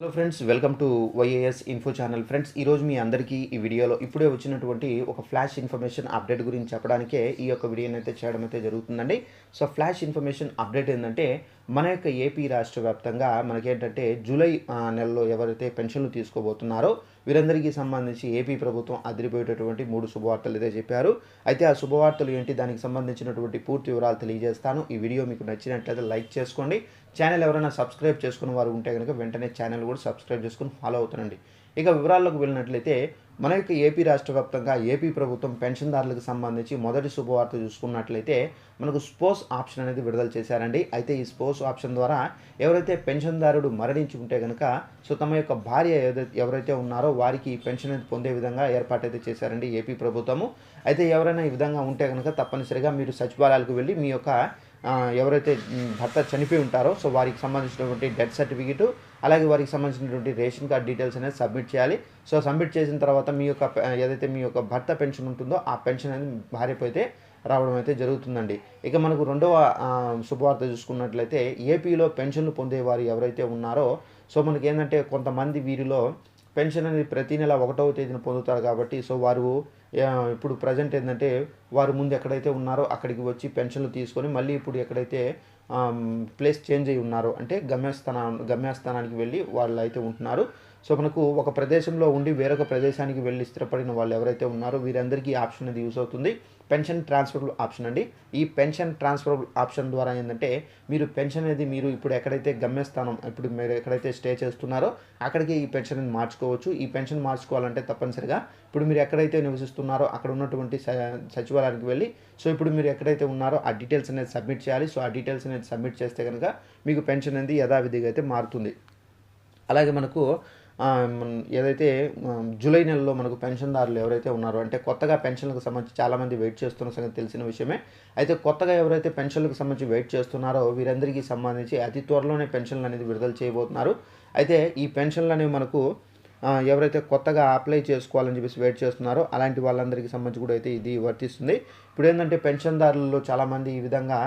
Hello friends welcome to YAS info channel friends ఈరోజు మీ అందరికీ ఈ వీడియోలో ఇప్పుడే వచ్చినటువంటి ఒక ఫ్లాష్ ఇన్ఫర్మేషన్ అప్డేట్ గురించి చెప్పడానికే ఈ యొక్క వీడియోని అయితే చేయడం అయితే జరుగుతుందండి. సో ఫ్లాష్ ఇన్ఫర్మేషన్ అప్డేట్ ఏంటంటే మన యొక్క ఏపీ రాష్ట్ర వ్యాప్తంగా మనకేంటంటే జూలై నెలలో ఎవరైతే పెన్షన్లు తీసుకోబోతున్నారో వీరందరికీ సంబంధించి ఏపీ ప్రభుత్వం అదిరిపోయేటటువంటి మూడు శుభవార్తలు అయితే చెప్పారు. అయితే ఆ శుభవార్తలు ఏంటి? దానికి సంబంధించినటువంటి పూర్తి వివరాలు తెలియజేస్తాను. ఈ వీడియో మీకు నచ్చినట్లయితే లైక్ చేసుకోండి. ఛానల్ ఎవరైనా సబ్స్క్రైబ్ చేసుకున్న వారు ఉంటే కనుక వెంటనే ఛానల్ కూడా సబ్స్క్రైబ్ చేసుకుని ఫాలో అవుతానండి. ఇక వివరాల్లోకి వెళ్ళినట్లయితే మన యొక్క ఏపీ రాష్ట్ర వ్యాప్తంగా ఏపీ ప్రభుత్వం పెన్షన్దారులకు సంబంధించి మొదటి శుభవార్త చూసుకున్నట్లయితే మనకు స్పోర్ట్స్ ఆప్షన్ అనేది విడుదల చేశారండి. అయితే ఈ స్పోర్ట్స్ ఆప్షన్ ద్వారా ఎవరైతే పెన్షన్దారుడు మరణించి ఉంటే కనుక సో తమ యొక్క భార్య ఎవరైతే ఉన్నారో వారికి పెన్షన్ అనేది పొందే విధంగా ఏర్పాటు అయితే చేశారండి ఏపీ ప్రభుత్వము. అయితే ఎవరైనా ఈ విధంగా ఉంటే కనుక తప్పనిసరిగా మీరు సచివాలయాలకు వెళ్ళి మీ యొక్క ఎవరైతే భర్త చనిపోయి ఉంటారో సో వారికి సంబంధించినటువంటి డెత్ సర్టిఫికేట్ అలాగే వారికి సంబంధించినటువంటి రేషన్ కార్డ్ డీటెయిల్స్ అనేది సబ్మిట్ చేయాలి. సో సబ్మిట్ చేసిన తర్వాత మీ యొక్క ఏదైతే మీ యొక్క భర్త పెన్షన్ ఉంటుందో ఆ పెన్షన్ అనేది భార్యపోతే రావడం అయితే జరుగుతుందండి. ఇక మనకు రెండవ శుభవార్త చూసుకున్నట్లయితే ఏపీలో పెన్షన్లు పొందేవారు ఎవరైతే ఉన్నారో సో మనకి ఏంటంటే కొంతమంది వీరిలో పెన్షన్ అనేది ప్రతి నెల ఒకటవ తేదీన పొందుతారు కాబట్టి సో వారు ఇప్పుడు ప్రజెంట్ ఏంటంటే వారు ముందు ఎక్కడైతే ఉన్నారో అక్కడికి వచ్చి పెన్షన్లు తీసుకొని మళ్ళీ ఇప్పుడు ఎక్కడైతే ప్లేస్ చేంజ్ అయి ఉన్నారో అంటే గమ్యస్థానా గమ్యస్థానానికి వెళ్ళి వాళ్ళు అయితే ఉంటున్నారు. సో మనకు ఒక ప్రదేశంలో ఉండి వేరొక ప్రదేశానికి వెళ్ళి స్థిరపడిన వాళ్ళు ఎవరైతే ఉన్నారో వీరందరికీ ఆప్షన్ అనేది యూస్ అవుతుంది. పెన్షన్ ట్రాన్స్ఫరబుల్ ఆప్షన్ అండి. ఈ పెన్షన్ ట్రాన్స్ఫరబుల్ ఆప్షన్ ద్వారా ఏంటంటే మీరు పెన్షన్ అనేది మీరు ఇప్పుడు ఎక్కడైతే గమ్యస్థానం ఇప్పుడు మీరు ఎక్కడైతే స్టే చేస్తున్నారో అక్కడికి ఈ పెన్షన్ అనేది మార్చుకోవచ్చు. ఈ పెన్షన్ మార్చుకోవాలంటే తప్పనిసరిగా ఇప్పుడు మీరు ఎక్కడైతే నివసిస్తున్నారో అక్కడ ఉన్నటువంటి స- సచివాలయానికి వెళ్ళి సో ఇప్పుడు మీరు ఎక్కడైతే ఉన్నారో ఆ డీటెయిల్స్ అనేది సబ్మిట్ చేయాలి. సో ఆ డీటెయిల్స్ అనేది సబ్మిట్ చేస్తే కనుక మీకు పెన్షన్ అనేది యథావిధిగా అయితే మారుతుంది. అలాగే మనకు ఏదైతే జూలై నెలలో మనకు పెన్షన్దారులు ఎవరైతే ఉన్నారో అంటే కొత్తగా పెన్షన్లకు సంబంధించి చాలామంది వెయిట్ చేస్తున్న సంగతి తెలిసిన విషయమే. అయితే కొత్తగా ఎవరైతే పెన్షన్లకు సంబంధించి వెయిట్ చేస్తున్నారో వీరందరికీ సంబంధించి అతి త్వరలోనే పెన్షన్లు అనేది విడుదల చేయబోతున్నారు. అయితే ఈ పెన్షన్లు అనేవి మనకు ఎవరైతే కొత్తగా అప్లై చేసుకోవాలని చెప్పేసి వెయిట్ చేస్తున్నారో అలాంటి వాళ్ళందరికీ సంబంధించి కూడా అయితే ఇది వర్తిస్తుంది. ఇప్పుడు ఏంటంటే పెన్షన్దారులలో చాలామంది ఈ విధంగా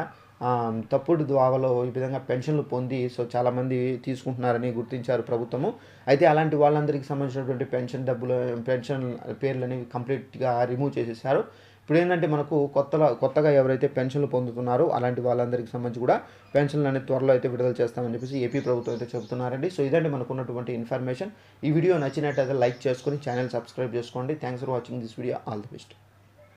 తప్పుడు ద్వావలో ఈ విధంగా పెన్షన్లు పొంది సో చాలామంది తీసుకుంటున్నారని గుర్తించారు ప్రభుత్వము. అయితే అలాంటి వాళ్ళందరికీ సంబంధించినటువంటి పెన్షన్ డబ్బులు పెన్షన్ పేర్లు అనేవి కంప్లీట్గా రిమూవ్ చేసేసారు. ఇప్పుడు ఏంటంటే మనకు కొత్తగా కొత్తగా ఎవరైతే పెన్షన్లు పొందుతున్నారో అలాంటి వాళ్ళందరికీ సంబంధించి కూడా పెన్షన్లు అనేది త్వరలో అయితే విడుదల చేస్తామని చెప్పేసి ఏపీ ప్రభుత్వం అయితే చెబుతున్నారండి. సో ఇదండి మనకు ఉన్నటువంటి ఇన్ఫర్మేషన్. ఈ వీడియో నచ్చినట్టయితే లైక్ చేసుకొని ఛానల్ సబ్స్క్రైబ్ చేసుకోండి. Thanks for watching this video. All the best.